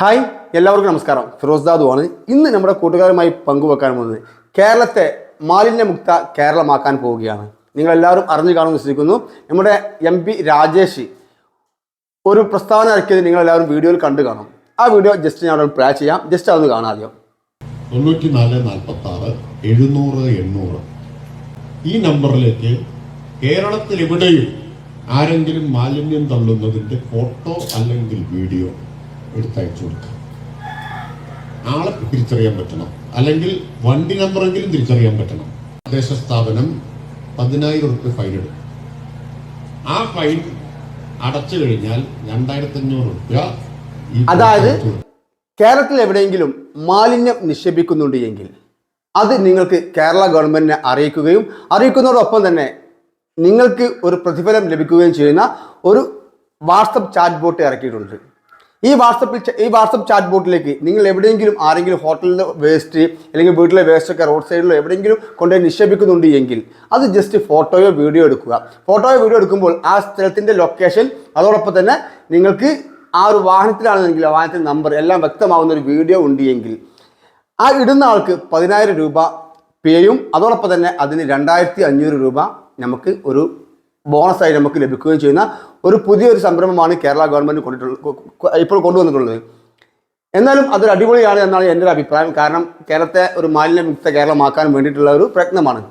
Hi എല്ലാവർക്കും നമസ്കാരം. ഫിറോസ് ദാദു ആണ് ഇന്ന് നമ്മുടെ കൂട്ടുകാരുമായി പങ്കുവെക്കാൻ പോകുന്നത് കേരളത്തെ മാലിന്യമുക്ത കേരളമാക്കാൻ പോവുകയാണ്. നിങ്ങൾ എല്ലാവരും അറിഞ്ഞു കാണുമെന്ന് വിശ്വസിക്കുന്നു. നമ്മുടെ എം പി രാജേഷ് ഒരു പ്രസ്താവന ഇറക്കിയത് നിങ്ങൾ എല്ലാവരും വീഡിയോയിൽ കണ്ടു കാണും. ആ വീഡിയോ ജസ്റ്റ് ഞാൻ പ്ലേ ചെയ്യാം. ജസ്റ്റ് അതൊന്ന് കാണാം ആദ്യം. തൊണ്ണൂറ്റി നാല് നാൽപ്പത്തി ആറ് എഴുന്നൂറ് എണ്ണൂറ്. ഈ നമ്പറിലേക്ക് കേരളത്തിൽ എവിടെയും ആരെങ്കിലും മാലിന്യം തള്ളുന്നതിന്റെ ഫോട്ടോ അല്ലെങ്കിൽ വീഡിയോ എടുത്തയച്ചു കൊടുക്കുക ആളെ തിരിച്ചറിയാൻ പറ്റണം. അല്ലെങ്കിൽ വണ്ടി നമ്പറെങ്കിലും തിരിച്ചറിയാൻ പറ്റണം. തദ്ദേശ സ്ഥാപനം പതിനായിരം റുപ്യ ഫൈൻ എടുക്കും. ആ ഫൈൻ അടച്ചു കഴിഞ്ഞാൽ രണ്ടായിരത്തി അഞ്ഞൂറ് അതായത് കേരളത്തിൽ എവിടെയെങ്കിലും മാലിന്യം നിക്ഷേപിക്കുന്നുണ്ട് എങ്കിൽ അത് നിങ്ങൾക്ക് കേരള ഗവൺമെന്റിനെ അറിയിക്കുകയും അറിയിക്കുന്നതോടൊപ്പം തന്നെ നിങ്ങൾക്ക് ഒരു പ്രതിഫലം ലഭിക്കുകയും ചെയ്യുന്ന ഒരു വാട്സപ്പ് ചാറ്റ് ബോട്ട് ഇറക്കിയിട്ടുണ്ട്. ഈ വാട്സപ്പിൽ ഈ വാട്സപ്പ് ചാറ്റ് ബോട്ടിലേക്ക് നിങ്ങൾ എവിടെയെങ്കിലും ആരെങ്കിലും ഹോട്ടലിൽ വേസ്റ്റ് അല്ലെങ്കിൽ വീട്ടിലെ വേസ്റ്റ് ഒക്കെ റോഡ് സൈഡിലോ എവിടെയെങ്കിലും കൊണ്ടുപോയി നിക്ഷേപിക്കുന്നുണ്ട് എങ്കിൽ അത് ജസ്റ്റ് ഫോട്ടോയോ വീഡിയോ എടുക്കുക. ഫോട്ടോയോ വീഡിയോ എടുക്കുമ്പോൾ ആ സ്ഥലത്തിന്റെ ലൊക്കേഷൻ അതോടൊപ്പം തന്നെ നിങ്ങൾക്ക് ആ ഒരു വാഹനത്തിലാണെന്നെങ്കിൽ ആ വാഹനത്തിന്റെ നമ്പർ എല്ലാം വ്യക്തമാവുന്ന ഒരു വീഡിയോ ഉണ്ട് എങ്കിൽ ആ ഇടുന്ന ആൾക്ക് പതിനായിരം രൂപ പേയും അതോടൊപ്പം തന്നെ അതിന് രണ്ടായിരത്തി അഞ്ഞൂറ് രൂപ നമുക്ക് ഒരു ബോണസായി നമുക്ക് ലഭിക്കുകയും ചെയ്യുന്ന ഒരു പുതിയൊരു സംരംഭമാണ് കേരള ഗവൺമെന്റ് കൊണ്ടിട്ടുള്ളത് ഇപ്പോൾ കൊണ്ടുവന്നിട്ടുള്ളത്. എന്നാലും അതൊരു അടിപൊളിയാണ് എന്നാണ് എന്റെ ഒരു അഭിപ്രായം. കാരണം കേരളത്തെ ഒരു മാലിന്യമുക്ത കേരളമാക്കാൻ വേണ്ടിയിട്ടുള്ള ഒരു പ്രയത്നമാണ്.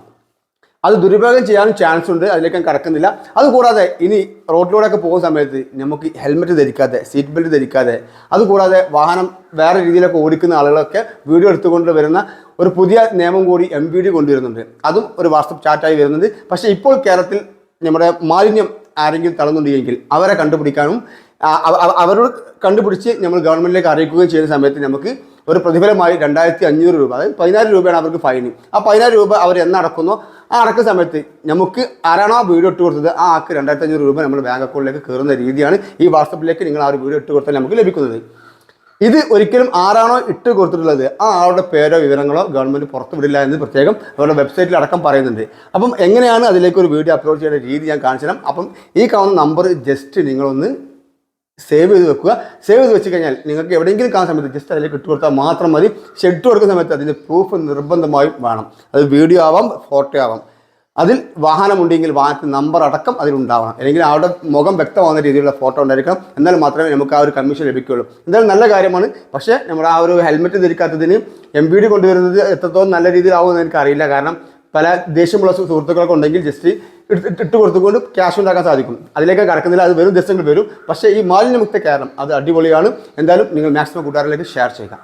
അത് ദുരുപയോഗം ചെയ്യാനും ചാൻസ് ഉണ്ട് അതിലേക്ക് കടക്കുന്നില്ല. അതുകൂടാതെ ഇനി റോഡിലൂടെയൊക്കെ പോകുന്ന സമയത്ത് നമുക്ക് ഹെൽമെറ്റ് ധരിക്കാതെ സീറ്റ് ബെൽറ്റ് ധരിക്കാതെ അതുകൂടാതെ വാഹനം വേറെ രീതിയിലൊക്കെ ഓടിക്കുന്ന ആളുകളൊക്കെ വീഡിയോ എടുത്തുകൊണ്ട് വരുന്ന ഒരു പുതിയ നിയമം കൂടി എം വി ഡി കൊണ്ടുവരുന്നുണ്ട്. അതും ഒരു വാട്സപ്പ് ചാറ്റായി വരുന്നുണ്ട്. പക്ഷേ ഇപ്പോൾ കേരളത്തിൽ നമ്മുടെ മാലിന്യം ആരെങ്കിലും തളർന്നുണ്ടെങ്കിൽ അവരെ കണ്ടുപിടിക്കാനും അവരോട് കണ്ടുപിടിച്ച് നമ്മൾ ഗവൺമെന്റിലേക്ക് അറിയിക്കുകയും ചെയ്യുന്ന സമയത്ത് നമുക്ക് ഒരു പ്രതിഫലമായി രണ്ടായിരത്തി അഞ്ഞൂറ് രൂപ അതായത് പതിനായിരം രൂപയാണ് അവർക്ക് ഫൈൻ ആ പതിനായിരം രൂപ അവർ എന്ന് അടക്കുന്നോ? ആ അടക്കുന്ന സമയത്ത് നമുക്ക് ആരാണോ വീഡിയോ ഇട്ട് കൊടുത്തത് ആ ആൾക്ക് രണ്ടായിരത്തി അഞ്ഞൂറ് രൂപ നമ്മൾ ബാങ്ക് അക്കൗണ്ടിലേക്ക് കയറുന്ന രീതിയാണ് ഈ വാട്സപ്പിലേക്ക് നിങ്ങൾ ആ ഒരു വീഡിയോ ഇട്ട് കൊടുത്താൽ നമുക്ക് ലഭിക്കുന്നത്. ഇത് ഒരിക്കലും ആരാണോ ഇട്ട് കൊടുത്തിട്ടുള്ളത്? ആ ആളുടെ പേരോ വിവരങ്ങളോ ഗവൺമെന്റ് പുറത്തു വിടില്ല എന്ന് പ്രത്യേകം അവരുടെ വെബ്സൈറ്റിൽ അടക്കം പറയുന്നുണ്ട്. അപ്പം എങ്ങനെയാണ് അതിലേക്ക് ഒരു വീഡിയോ അപ്ലോഡ് ചെയ്യേണ്ട രീതി ഞാൻ കാണിച്ചു തരാം. അപ്പം ഈ കാണുന്ന നമ്പർ ജസ്റ്റ് നിങ്ങളൊന്ന് സേവ് ചെയ്ത് വെക്കുക. സേവ് ചെയ്ത് വെച്ച് കഴിഞ്ഞാൽ നിങ്ങൾക്ക് എവിടെയെങ്കിലും കാണുന്ന സമയത്ത് ജസ്റ്റ് അതിലേക്ക് ഇട്ട് കൊടുത്താൽ മാത്രം മതി. ഷെഡ് കൊടുക്കുന്ന സമയത്ത് അതിന്റെ പ്രൂഫ് നിർബന്ധമായും വേണം. അത് വീഡിയോ ആവാം ഫോട്ടോ ആവാം. അതിൽ വാഹനമുണ്ടെങ്കിൽ വാഹനത്തിന് നമ്പർ അടക്കം അതിലുണ്ടാവണം അല്ലെങ്കിൽ അവിടെ മുഖം വ്യക്തമാകുന്ന രീതിയിലുള്ള ഫോട്ടോ ഉണ്ടായിരിക്കണം. എന്നാൽ മാത്രമേ നമുക്ക് ആ ഒരു കമ്മീഷൻ ലഭിക്കുകയുള്ളൂ. എന്തായാലും നല്ല കാര്യമാണ്. പക്ഷേ നമ്മുടെ ആ ഒരു ഹെൽമെറ്റ് ധരിക്കാത്തതിന് എം ബി ഡി കൊണ്ടുവരുന്നത് എത്രത്തോളം നല്ല രീതിയിലാവുമെന്ന് എനിക്കറിയില്ല കാരണം പല ദേഷ്യമുള്ള സുഹൃത്തുക്കളൊക്കെ ഉണ്ടെങ്കിൽ ജസ്റ്റ് ഇട്ട് ഇട്ട് കൊടുത്തുകൊണ്ട് ക്യാഷ് ഉണ്ടാക്കാൻ സാധിക്കും. അതിലേക്ക് കടക്കുന്നില്ല. അത് വെറും ദിവസങ്ങൾ വരും. പക്ഷേ ഈ മാലിന്യമുക്ത കാരണം അത് അടിപൊളിയാണ്. എന്തായാലും നിങ്ങൾ മാക്സിമം കൂട്ടുകാരിലേക്ക് ഷെയർ ചെയ്യുക.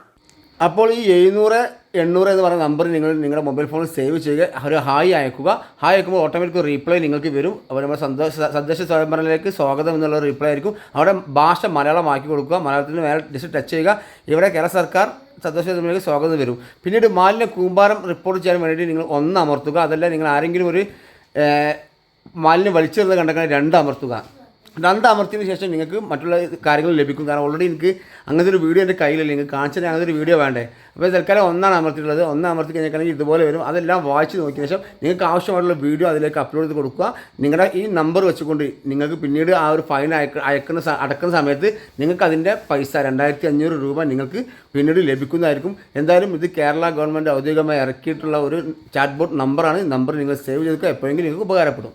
അപ്പോൾ ഈ എഴുന്നൂറ് എണ്ണൂറ് എന്ന് പറയുന്ന നമ്പർ നിങ്ങൾ നിങ്ങളുടെ മൊബൈൽ ഫോണിൽ സേവ് ചെയ്യുക. ഒരു ഹായ് അയക്കുക. ഹായ് അയക്കുമ്പോൾ ഓട്ടോമാറ്റിക് റീപ്ലൈ നിങ്ങൾക്ക് വരും. അപ്പോൾ നമ്മുടെ സന്തോഷ സന്ദേശ സ്വയംഭരണയിലേക്ക് സ്വാഗതം എന്നുള്ള റീപ്ലൈ ആയിരിക്കും. അവിടെ ഭാഷ മലയാളമാക്കി കൊടുക്കുക. മലയാളത്തിന് മേലെ ജസ്റ്റ് ടച്ച് ചെയ്യുക. ഇവിടെ കേരള സർക്കാർ സന്തോഷ സ്വയംഭരണയിലേക്ക് സ്വാഗതം വരും. പിന്നീട് മാലിന്യ കൂമ്പാരം റിപ്പോർട്ട് ചെയ്യാൻ വേണ്ടിയിട്ട് നിങ്ങൾ ഒന്ന് അമർത്തുക. അതല്ല നിങ്ങൾ ആരെങ്കിലും ഒരു മാലിന്യം വലിച്ചെറിഞ്ഞ് കണ്ടെങ്കിൽ രണ്ട് അമർത്തുക. രണ്ട് അമർത്തിയതിന് ശേഷം നിങ്ങൾക്ക് മറ്റുള്ള കാര്യങ്ങൾ ലഭിക്കും. കാരണം ഓൾറെഡി എനിക്ക് അങ്ങനത്തെ ഒരു വീഡിയോ എന്റെ കയ്യിലില്ല. നിങ്ങൾക്ക് കാണിച്ചാൽ അങ്ങനത്തെ ഒരു വീഡിയോ വേണ്ടേ? അപ്പോൾ തൽക്കാലം ഒന്നാണ് അമർത്തിയിട്ടുള്ളത്. ഒന്ന് അമർത്തി കഴിഞ്ഞാൽ ഇതുപോലെ വരും. അതെല്ലാം വായിച്ച് നോക്കിയ ശേഷം നിങ്ങൾക്ക് ആവശ്യമായിട്ടുള്ള വീഡിയോ അതിലേക്ക് അപ്ലോഡ് ചെയ്ത് കൊടുക്കുക. നിങ്ങളുടെ ഈ നമ്പർ വെച്ചുകൊണ്ട് നിങ്ങൾക്ക് പിന്നീട് ആ ഒരു ഫൈൻ അയക്ക അയക്കുന്ന അടക്കുന്ന സമയത്ത് നിങ്ങൾക്ക് അതിന്റെ പൈസ രണ്ടായിരത്തി അഞ്ഞൂറ് രൂപ നിങ്ങൾക്ക് പിന്നീട് ലഭിക്കുന്നതായിരിക്കും. എന്തായാലും ഇത് കേരള ഗവൺമെന്റ് ഔദ്യോഗികമായി ഇറക്കിയിട്ടുള്ള ഒരു ചാറ്റ് ബോട്ട് നമ്പറാണ് നമ്പർ നിങ്ങൾ സേവ് ചെയ്ത് എപ്പോഴെങ്കിലും നിങ്ങൾക്ക് ഉപകാരപ്പെടും.